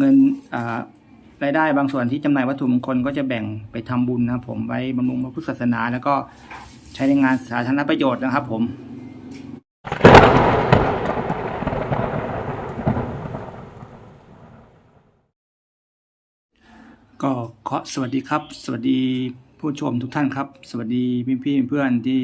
เงินรายได้บางส่วนที่จำหน่ายวัตถุมงคลก็จะแบ่งไปทำบุญนะครับ ผมไว้บำรุงพระพุทธศาสนา แล้วก็ใช้ในงานสาธารณประโยชน์นะครับ ผมก็ขอสวัสดีครับ สวัสดีผู้ชมทุกท่านครับ สวัสดีพี่พี่ๆเพื่อนที่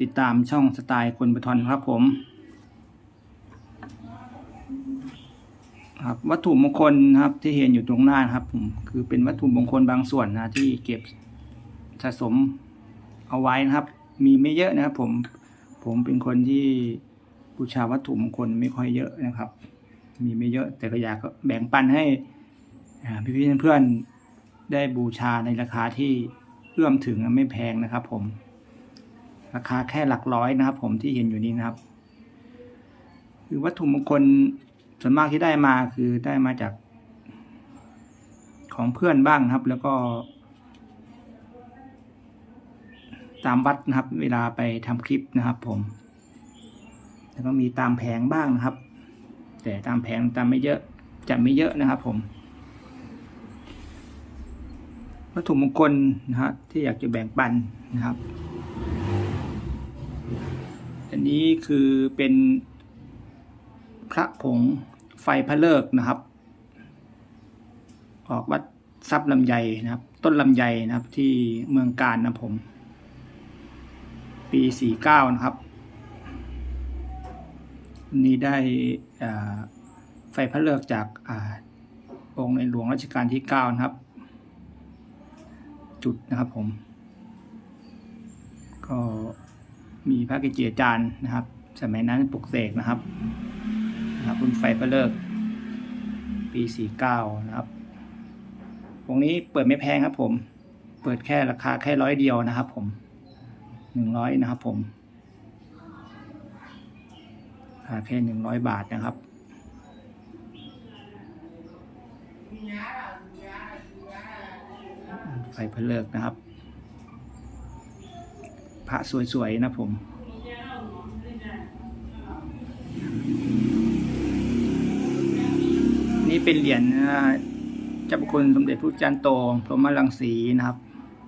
ติดตามช่องสไตล์คนบทอนครับผม ครับวัตถุมงคลนะครับที่เห็นอยู่ตรงหน้านครับผมคือเป็นวัตถุมงคลบางส่วนนะที่เก็บสะสมเอาไว้นะครับ มีไม่เยอะนะครับผมผมเป็นคนที่บูชาวัตถุมงคลไม่ค่อยเยอะนะครับ มีไม่เยอะแต่ก็อยากแบ่งปันให้อ่พี่ๆเพื่อนๆได้บูชาในราคาที่เอื้อมถึงไม่แพงนะครับ ผม ราคาแค่หลักร้อยนะครับ ผมที่เห็นอยู่นี้นะครับ คือวัตถุมงคล ส่วนมากที่ได้มาคือได้มาจาก ของเพื่อนบ้างครับ แล้วก็ ตามวัดนะครับ เวลาไปทำคลิปนะครับ ผม แล้วก็มีตามแผงบ้างนะครับ แต่ตามแผงตามไม่เยอะจะไม่เยอะนะครับ ผมวัตถุมงคลนะฮะที่อยากจะแบ่งปันนะครับ อันนี้คือเป็นพระผง ไฟพระเลิกนะครับ ออกวัดทรัพย์ลำไยนะครับ ต้นลำไยนะครับที่เมืองการนะผม ปีสี่เก้านะครับนี้ได้ไฟพระเลิกจากอองค์ในหลวงรัชกาลที่เก้านะครับ จุดนะครับผม ก็มีพระกิจิอาจารย์นะครับ สมัยนั้นปลุกเสกนะครับ นะครับรุ่นไฟประเลิก ปีสี่เก้านะครับวงนี้เปิดไม่แพงครับผม เปิดแค่ราคาแค่ร้อยเดียวนะครับผมหนึ่งร้อยนะครับผมราคาแค่หนึ่งร้อยบาทนะครับไฟเพลิกนะครับ พระสวยๆนะผม นี่เป็นเหรียญเจ้าพระคุณสมเด็จพระจันทร์โตพรหมรังสีนะครับ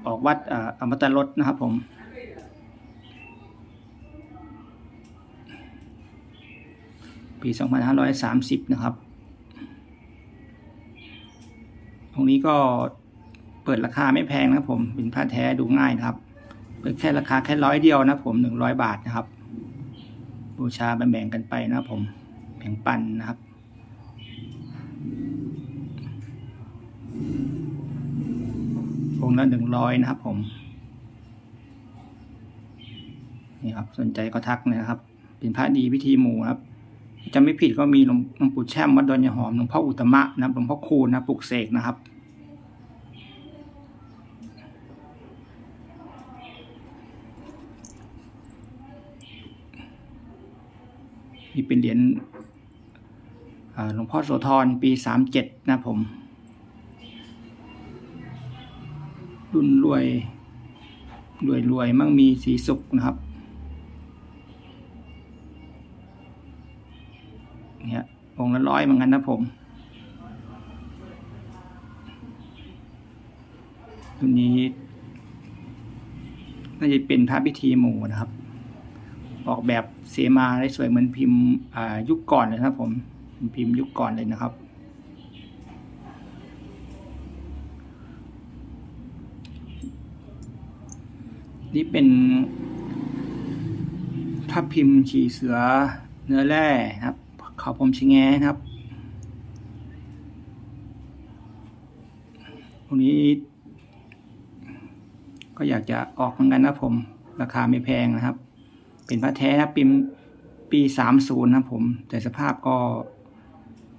ออกวัดอมตะรสนะครับผมปี 2530 นะครับ ตรงนี้ก็เปิดราคาไม่แพงนะครับผม เป็นผ้าแท้ดูง่ายนะครับ เปิดแค่ราคาแค่ร้อยเดียวนะผม 100 บาทนะครับ บูชาแบ่งๆกันไปนะผม แบ่งปันนะครับ ละหนึ่งร้อยนะครับผม นี่ครับสนใจก็ทักนะครับ เป็นพระดีพิธีหมู่นะครับจะไม่ผิดก็มีหลวงงปู่แช่มวัดดอนยหอมหลวงพ่ออุตมะนะหลวงพ่อคูณนะปลุกเสกนะครับนี่เป็นเหรียญหลวงพ่อโสธรปีสามเจ็ดนะผม รุ่นรวยรวยรวยมั่งมีสีสุขนะครับเนี่ยองละร้อยเหมือนกันนะผมรุ่นนี้ น่าจะเป็นพระพิธีหมู่นะครับ ออกแบบเสมาได้สวยเหมือนพิมพ์ยุคก่อนเลยนะครับผมพิมพ์ยุคก่อนเลยนะครับ นี่เป็นภาพพิมพ์ฉีเสือเนื้อแร่ครับเขาผมชิงแงนะครับตรงนี้ ก็อยากจะออกเหมือนกันนะผม ราคาไม่แพงนะครับ เป็นพระแท้นะปีมปีสามศูนย์นะผม แต่สภาพก็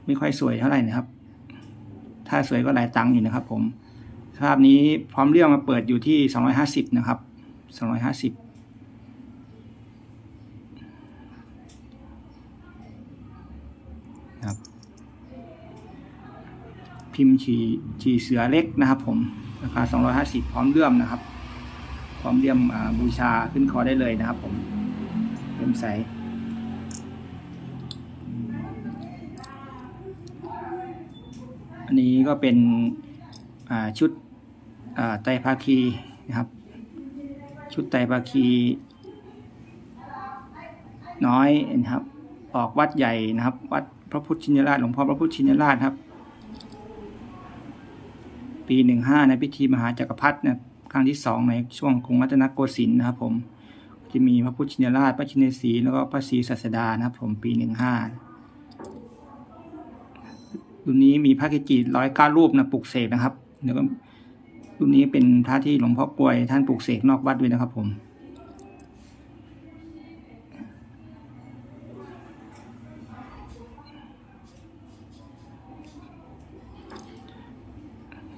ไม่ค่อยสวยเท่าไหร่นะครับ ถ้าสวยก็หลายตังค์อยู่นะครับผม สภาพนี้พร้อมเรื่องมาเปิดอยู่ที่สองร้อยห้าสิบนะครับ สองร้อยห้าสิบครับ พิมพ์ฉีฉีเสือเล็กนะครับ ผมราคาสองร้อยห้าสิบพร้อมเลื่อมนะครับ พร้อมเลี่ยมอบูชาขึ้นคอได้เลยนะครับ ผมเลื่มใสอันนี้ก็เป็นชุดไตรภาคีนะครับ ชุดไตรภาคีน้อยนะครับ ออกวัดใหญ่นะครับ วัดพระพุทธชินราชหลวงพ่อพระพุทธชินราชครับ ปีหนึ่งห้าในพิธีมหาจักรพรรดินะครั้งที่สองในช่วงกรุงรัตนโกสินทร์นะครับ ผมจะมีพระพุทธชินราชพระชินสีแล้วก็พระศรีศาสดานะครับ ผมปีหนึ่งห้ารุ่นนี้มีพระเกจิร้อยเก้ารูปนะปลุกเสกนะครับ แล้วก็ รุ่นนี้เป็นพระที่หลวงพ่อกลวยท่านปลุกเสกนอกวัดด้วยนะครับผม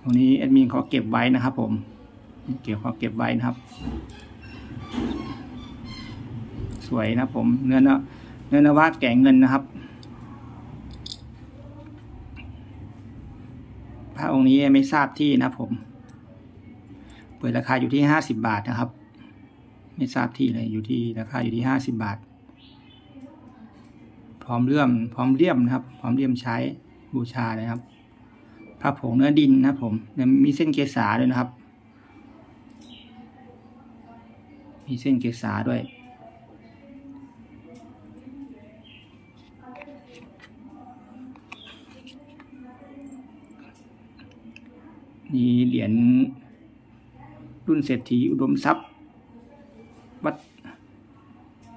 ตรงนี้แอดมินเขาเก็บไว้นะครับผม เก็บเขาเก็บไว้นะครับ สวยนะผมเนื้อเนเนื้อนวะแก่เงินนะครับพระองค์นี้ไม่ทราบที่นะครับผม เปิดราคาอยู่ที่ห้าสิบบาทนะครับ ไม่ทราบที่เลยอยู่ที่ราคาอยู่ที่ห้าสิบบาท พร้อมเลื่อมพร้อมเลี่ยมนะครับ พร้อมเลี่ยมใช้บูชาเลยครับพระผงเนื้อดินนะผมมีเส้นเกษาด้วยนะครับ มีเส้นเกษาด้วยมีเหรียญ รุ่นเศรษฐีอุดมทรัพย์ วัด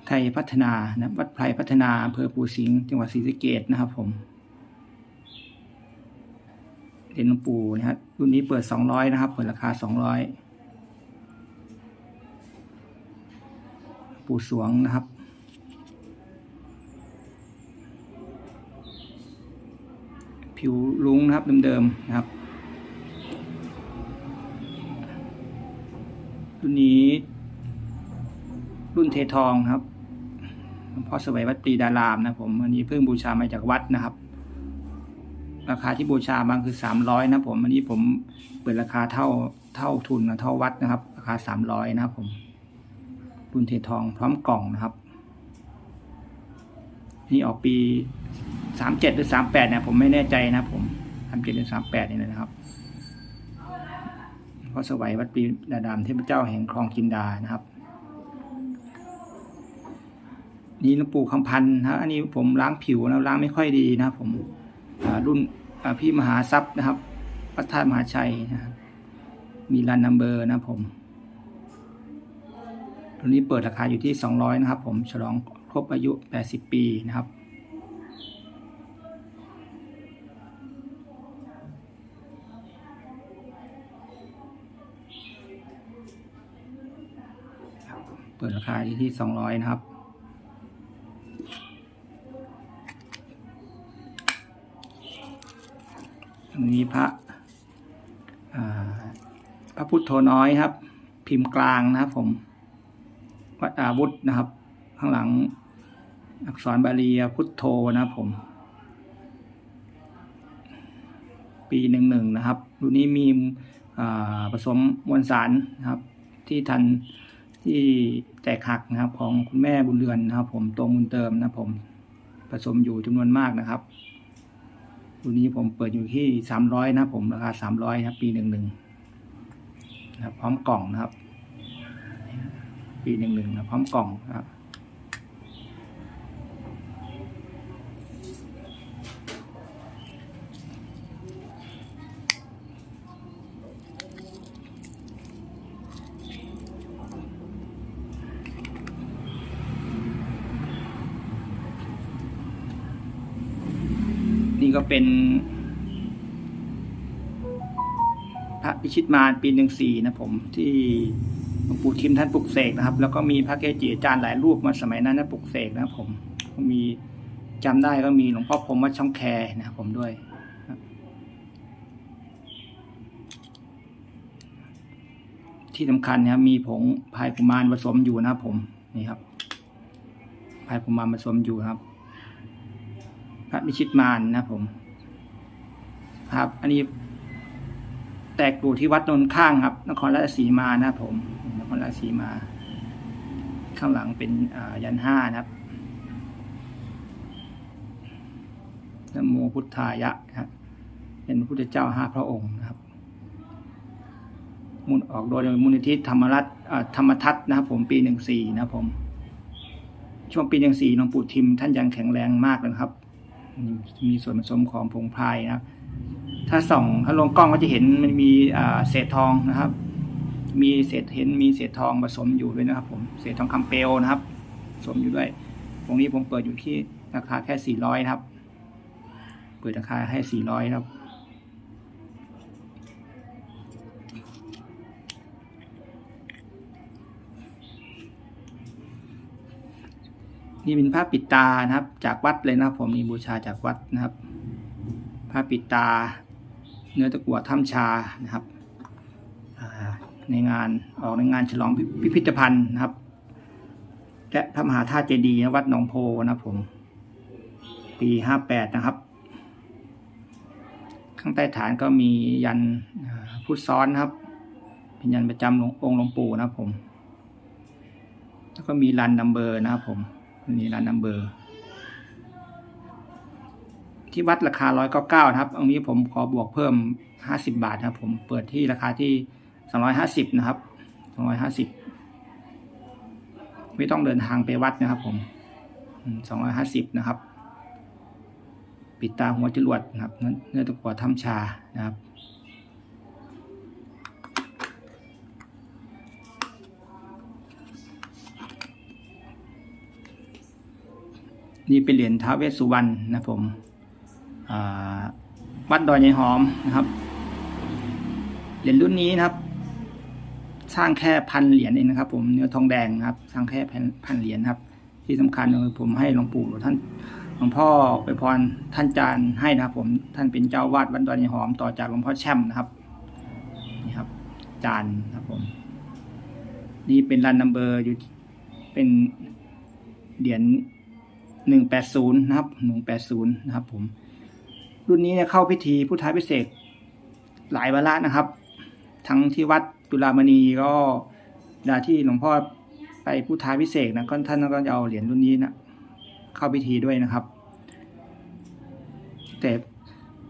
ไทยพัฒนานะวัดไพรพัฒนาอำเภอปูสิงห์จังหวัดศรีสะเกษนะครับผมเหรียญหลวงปู่นะครับรุ่นนี้เปิดสองร้อยนะครับ เปิดราคาสองร้อยปู่สวงนะครับผิวลุงนะครับเดิมๆนะครับ นี้ รุ่นเททองครับหลวงพ่อสวัยวัดปรีดารามนะผมอันนี้เพิ่งบูชามาจากวัดนะครับ ราคาที่บูชาบางคือสามร้อยนะผมอันนี้ผมเปิดราคาเท่าเท่าทุนนะเท่าวัดนะครับ ราคาสามร้อยนะครับผมรุ่นเททองพร้อมกล่องนะครับ นี่ออกปีสามเจ็ดหรือสามแปดเนี่ยผมไม่แน่ใจนะผมสามเจ็ดหรือสามแปดนี่นะครับ พระสวัยวัดปีดารามเทพเจ้าแห่งคลองจินดานะครับ นี่หลวงปู่คำพันธ์นะอันนี้ผมล้างผิวนะล้างไม่ค่อยดีนะครับผมรุ่นพี่มหาทรัพย์นะครับวัดท่ามหาชัยนะครับมีรันนัมเบอร์นะผมตัวนี้เปิดราคาอยู่ที่สองร้อยนะครับผม ฉลองครบอายุแปดสิบปีนะครับ ปิดราคาอยู่ที่สองร้อยนะครับ อันนี้พระพระพุทธโธน้อยครับ พิมพ์กลางนะครับผม วัดอาวุธนะครับ ข้างหลังอักษรบาลีพุทโธนะครับผม ปีหนึ่งหนึ่งนะครับ รุ่นนี้มีผสมมวลสารนะครับ ที่ทัน ที่แตกหักนะครับของคุณแม่บุญเรือนนะครับ ผมตัวมุนเติมนะครับผมผสมอยู่จำนวนมากนะครับตัวนี้ผมเปิดอยู่ที่สามร้อยนะครับผมราคาสามร้อยครับ ปีหนึ่งหนึ่งนะครับ พร้อมกล่องนะครับ ปีหนึ่งหนึ่งนะพร้อมกล่องนะครับ นี่ ก็เป็นพระพิชิตมารปีหนึ่งสี่นะผมที่หลวงปู่ทิมท่านปลุกเสกนะครับ แล้วก็มีพระเกจิอาจารย์หลายรูปมาสมัยนั้นนะปลุกเสกนะผมก็มีจำได้ก็มีหลวงพ่อพรมวัดช่องแคนะครับผมด้วยที่สำคัญนะครับมีผงพายกุมารผสมอยู่นะครับผมนี่ครับพายกุมารผสมอยู่ครับ พระพิชิตมารนะผม ครับ อันนี้ แตกอยู่ที่วัดนนข้างครับ นครราชสีมานะผม นครราชสีมา ข้างหลังเป็นยันห้านะครับนโมพุทธายะนะครับเป็นพระพุทธเจ้าห้าพระองค์นะครับมูลออกโดยมูลนิธิธรรมรัตธรรมทัศน์นะครับ ผมปีหนึ่งสี่นะครับผม ช่วงปีหนึ่งสี่หลวงปู่ทิมท่านยังแข็งแรงมากเลยครับ มีส่วนผสมของผงพรายนะครับถ้าส่องถ้าลงกล้องก็จะเห็นมันมีเศษทองนะครับ มีเศษเห็นมีเศษทองผสมอยู่ด้วยนะครับ ผมเศษทองคำเปลวนะครับผสมอยู่ด้วย ตรงนี้ผมเปิดอยู่ที่ราคาแค่สี่ร้อยครับ เปิดราคาแค่สี่ร้อยครับ นี่เป็นผ้าปิดตานะครับ จากวัดเลยนะครับ ผมมีบูชาจากวัดนะครับผ้าปิดตา เนื้อตะกั่วถ้ำชานะครับในงานออกในงานฉลองพิพิธภัณฑ์นะครับ และพระมหาธาตุเจดีย์วัดหนองโพนะผม ปีห้าแปดนะครับ ข้างใต้ฐานก็มียันพุทธซ้อนนะครับ เป็นยันประจำองค์หลวงปู่นะผม แล้วก็มีรันนัมเบอร์นะครับผม นี่รันนัมเบอร์ ที่วัดราคาร้อยเก้าเก้านะครับตรงนี้ผมขอบวกเพิ่มห้าสิบาทนะครับ ผมเปิดที่ราคาที่สองร้อยห้าสิบนะครับสองร้อยห้าสิบไม่ต้องเดินทางไปวัดนะครับ ผมสองร้อยห้าสิบนะครับ ปิดตาหัวจรวดนะครับเนื้อตะกั่วถ้ำชานะครับ นี่เป็นเหรียญท้าเวสสุวรรณนะผมอ่าวัดดอยยายหอมนะครับ เหรียญรุ่นนี้นะครับ สร้างแค่พันเหรียญเองนะครับ ผมเนื้อทองแดงนะครับ สร้างแค่พันเหรียญครับ ที่สำคัญคือผมให้หลวงปู่ท่านหลวงพ่อไปพรท่านจารย์ให้นะครับ ผมท่านเป็นเจ้าวาดวัดดอยยายหอมต่อจากหลวงพ่อแช่มนะครับนี่ครับ จานครับผม นี่เป็นรันนัมเบอร์อยู่เป็นเหรียญ หนึ่งแปดศูนย์นะครับหนึ่งแปดศูนย์นะครับผม รุ่นนี้เนี่ยเข้าพิธีพุทธาพิเศษหลายวาระนะครับ ทั้งที่วัดจุฬามณีก็เวลาที่หลวงพ่อไปพุทธาพิเศษนะก็ท่านก็จะเอาเหรียญรุ่นนี้นะเข้าพิธีด้วยนะครับ แต่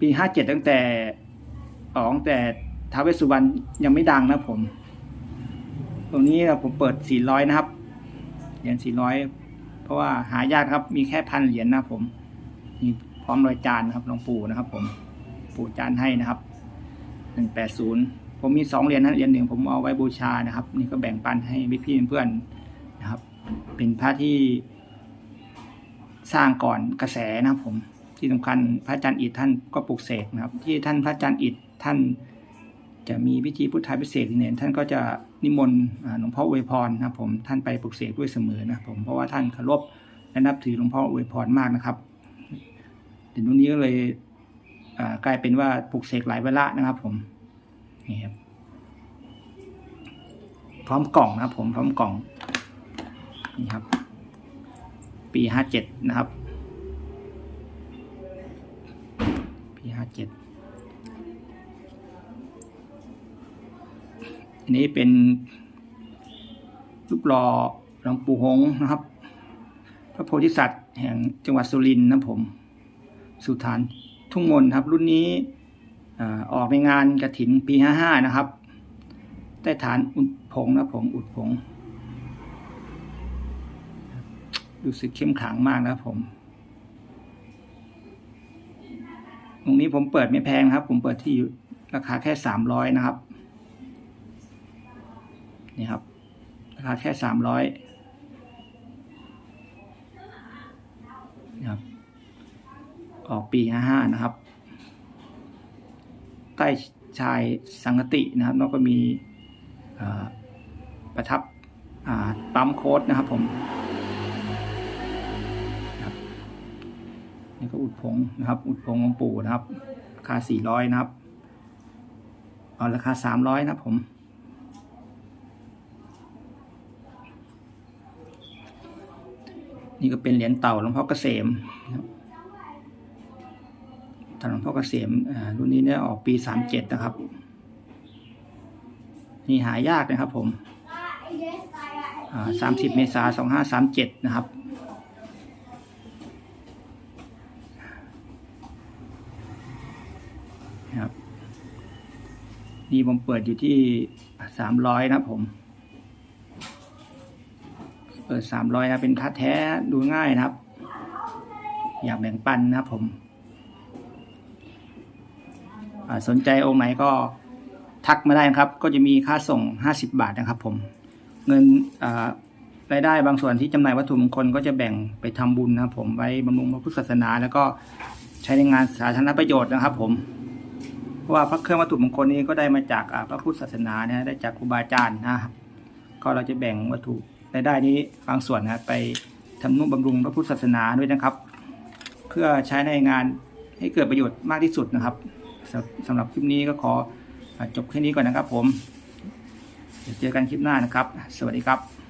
ปีห้าเจ็ดตั้งแต่ออกตั้งแต่ท้าวเวสสุวรรณยังไม่ดังนะผม ตรงนี้นะผมเปิดสี่ร้อยนะครับเหรียญสี่ร้อย เพราะว่าหายากครับมีแค่พันเหรียญนะครับผมนี่พร้อมรอยจานนะครับหลวงปู่นะครับ ผมปู่จานให้นะครับหนึ่งแปดศูนย์ผมมีสองเหรียญนะเหรียญหนึ่งผมเอาไว้บูชานะครับ นี่ก็แบ่งปันให้พี่เพื่อนๆนะครับ เป็นพระที่สร้างก่อนกระแสนะครับผมที่สำคัญพระอาจารย์อิฐท่านก็ปลุกเสกนะครับ ที่ท่านพระอาจารย์อิฐท่านจะมีพิธีพุทธาพิเศษเนี่ยท่านก็จะ นิมนต์หลวงพ่ออวยพรนะครับผมท่านไปปลุกเสกด้วยเสมอนะผมเพราะว่าท่านเคารพและนับถือหลวงพ่ออวยพรมากนะครับถึงตรงนี้ก็เลยกลายเป็นว่าปลุกเสกหลายเวลานะครับ ผมนี่ครับพร้อมกล่องนะครับผมพร้อมกล่องนี่ครับ ปีห้าเจ็ดนะครับ ปีห้าเจ็ด นี้เป็นรูปหล่อหลวงปู่หงนะครับ พระโพธิสัตว์แห่งจังหวัดสุรินทร์นะผม สุฐานทุ่งมนครับ รุ่นนี้อออกในงานกระถินปีห้าห้านะครับ ใต้ฐานอุดผงนะผมอุดผงรู้สึกเข้มขลังมากนะผม ตรงนี้ผมเปิดไม่แพงครับ ผมเปิดที่ราคาแค่สามร้อยนะครับ นี่ครับ ราคาแค่สามร้อยนะครับ ออกปีห้าห้านะครับ ใต้ชายสังกตินะครับแล้วก็มีประทับปั๊มโค้ดนะครับผมบนี่ก็อุดผงนะครับ อุดผงหลวงปู่นะครับ ราคาสี่ร้อยนะครับ เอาราคาสามร้อยนะครับผม นี่ก็เป็นเหรียญเต่าหลวงพ่อเกษมนะครับเต่าหลวงพ่อเกษมอ่ารุ่นนี้เนี่ยออกปีสามเจ็ดนะครับ นี่หายากนะครับผมสามสิบเมษาสองห้าสามเจ็ดนะครับครับนี่ผมเปิดอยู่ที่สามร้อยนะผม ปิดสามร้อยนะเป็นพระแท้ดูง่ายนะครับ อยากแบ่งปันนะครับผมสนใจองค์ไหนก็ทักมาได้นะครับ ก็จะมีค่าส่ง 50 บาทนะครับ ผม เงินรายได้บางส่วนที่จำหน่ายวัตถุมงคลก็จะแบ่งไปทำบุญนะครับผมไว้บำรุงพระพุทธศาสนา แล้วก็ใช้ในงานสาธารณประโยชน์นะครับ ผมเพราะว่าพระเครื่องวัตถุมงคลนี้ก็ได้มาจากพระพุทธศาสนานะได้จากครูบาอาจารย์นะครับก็เราจะแบ่งวัตถุ รายได้นี้บางส่วนนะไปทำนุบำรุงพระพุทธศาสนาด้วยนะครับ เพื่อใช้ในงานให้เกิดประโยชน์มากที่สุดนะครับสำหรับคลิปนี้ก็ขอจบแค่นี้ก่อนนะครับผมเดี๋ยวเจอกันคลิปหน้านะครับ สวัสดีครับ